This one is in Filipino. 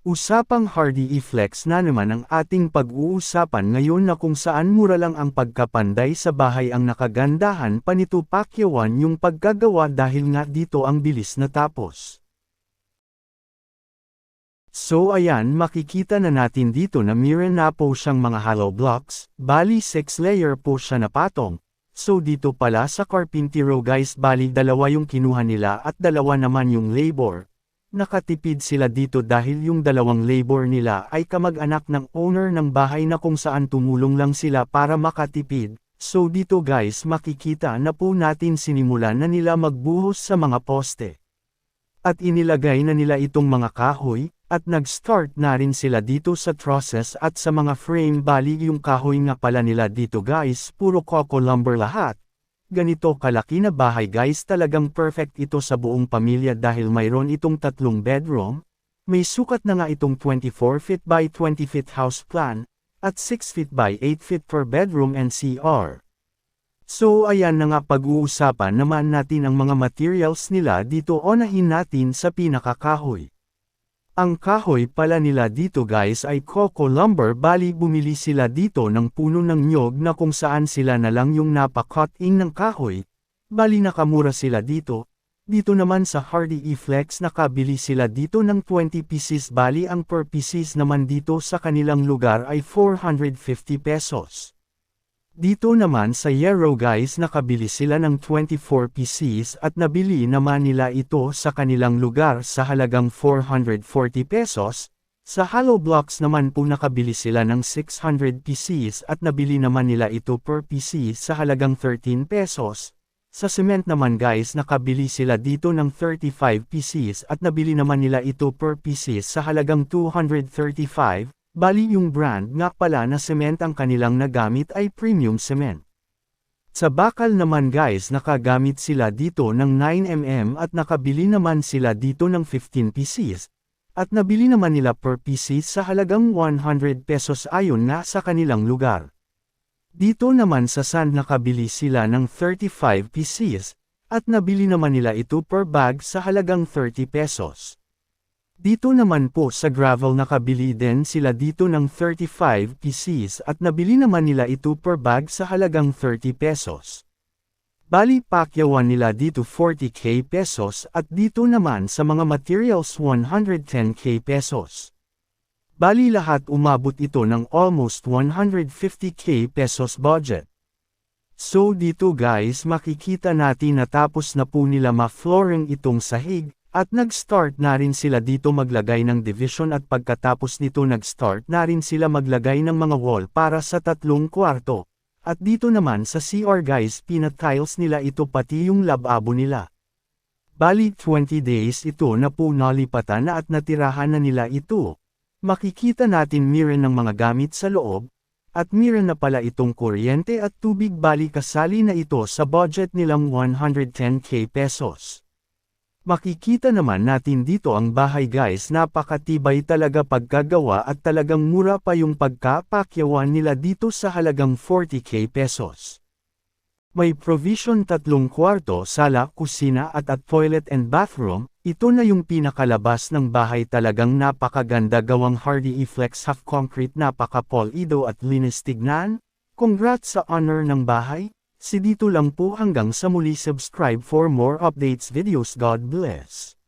Usapang Hardy E-Flex na naman ang ating pag-uusapan ngayon na kung saan mura lang ang pagkapanday sa bahay ang nakagandahan pa nito Pacquiaoan yung paggagawa dahil nga dito ang bilis natapos. So ayan makikita na natin dito na mirror na po siyang mga hollow blocks, bali 6 layer po siya na patong. So dito pala sa Carpintero guys bali dalawa yung kinuha nila at dalawa naman yung labor. Nakatipid sila dito dahil yung dalawang labor nila ay kamag-anak ng owner ng bahay na kung saan tumulong lang sila para makatipid. So dito guys makikita na po natin sinimulan na nila magbuhos sa mga poste. At inilagay na nila itong mga kahoy, at nag-start na rin sila dito sa trusses at sa mga frame bali yung kahoy nga pala nila dito guys puro coco lumber lahat. Ganito kalaki na bahay guys talagang perfect ito sa buong pamilya dahil mayroon itong tatlong bedroom, may sukat na nga itong 24 feet by 20 feet house plan, at 6 feet by 8 feet per bedroom and CR. So ayan na nga pag-uusapan naman natin ang mga materials nila dito onahin natin sa pinakakahoy. Ang kahoy pala nila dito guys ay coco lumber bali bumili sila dito ng puno ng nyog na kung saan sila na lang yung napakotting ng kahoy. Bali nakamura sila dito. Dito naman sa Hardy E-Flex nakabili sila dito ng 20 pieces bali ang per pieces naman dito sa kanilang lugar ay 450 pesos. Dito naman sa Yarrow guys nakabili sila ng 24 PCs at nabili naman nila ito sa kanilang lugar sa halagang 440 pesos. Sa Hollow Blocks naman po nakabili sila ng 600 PCs at nabili naman nila ito per PC sa halagang 13 pesos. Sa cement naman guys nakabili sila dito ng 35 PCs at nabili naman nila ito per PC sa halagang 235. Bali yung brand nga pala na cement ang kanilang nagamit ay premium cement. Sa bakal naman guys nakagamit sila dito ng 9mm at nakabili naman sila dito ng 15 pieces. At nabili naman nila per piece sa halagang 100 pesos ayon na sa kanilang lugar. Dito naman sa sand nakabili sila ng 35 pieces, at nabili naman nila ito per bag sa halagang 30 pesos. Dito naman po sa gravel nakabili din sila dito ng 35 pieces at nabili naman nila ito per bag sa halagang 30 pesos. Bali pakyawan nila dito 40k pesos at dito naman sa mga materials 110k pesos. Bali lahat umabot ito ng almost 150k pesos budget. So dito guys makikita natin na tapos na po nila ma-flooring itong sahig, at nag-start na rin sila dito maglagay ng division at pagkatapos nito nag-start na rin sila maglagay ng mga wall para sa tatlong kwarto. At dito naman sa CR guys pinatiles nila ito pati yung lababo nila. Bali 20 days ito na po nalipatan na at natirahan na nila ito. Makikita natin mirror ng mga gamit sa loob, at mirror na pala itong kuryente at tubig bali kasali na ito sa budget nilang 110k pesos. Makikita naman natin dito ang bahay guys napakatibay talaga pagkagawa at talagang mura pa yung pagkapakyawan nila dito sa halagang 40k pesos. May provision tatlong kwarto, sala, kusina at at toilet and bathroom, ito na yung pinakalabas ng bahay talagang napakaganda gawang Hardy E-Flex half concrete napaka-polido at linis tignan. Congrats sa honor ng bahay! Si dito lang po hanggang sa muli subscribe for more updates videos God bless.